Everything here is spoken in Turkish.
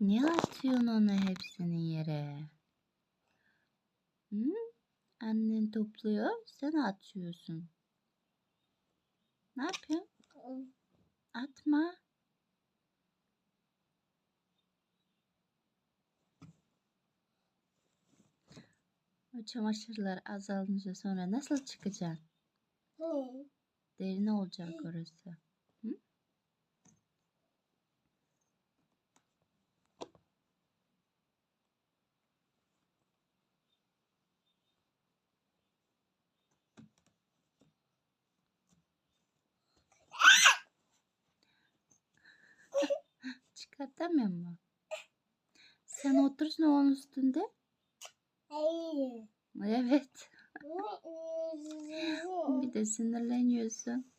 Niye atıyorsun onu hepsini yere? Hı? Annen topluyor, sen atıyorsun. Ne yapıyorsun? Atma. O çamaşırlar azalınca sonra nasıl çıkacaksın? Derin olacak orası. Hı? Çıkartamıyor mu? Sen otursun onun üstünde. Evet. Bir de sinirleniyorsun.